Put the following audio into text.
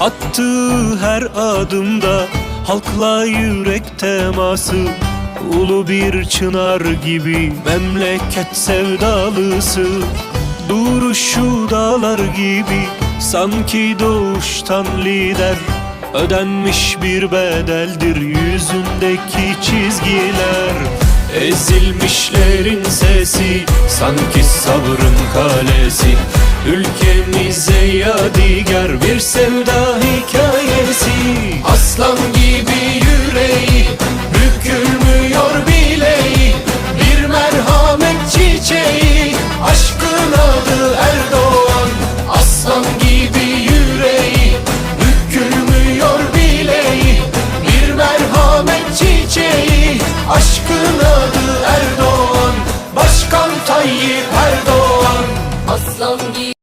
Attığı her adımda halkla yürek teması Ulu bir çınar gibi memleket sevdalısı. Duruşu dağlar gibi sanki doğuştan lider Ödenmiş bir bedeldir yüzündeki çizgiler. Ezilmişlerin sesi sanki sabrın kalesi. Ülkemize yadigar bir sevda çiçeği Aşkın adı Erdoğan. Aslan gibi yüreği Bükülmüyor bileği. Bir merhamet çiçeği Aşkın adı Erdoğan. Başkan Tayyip Erdoğan. Aslan gibi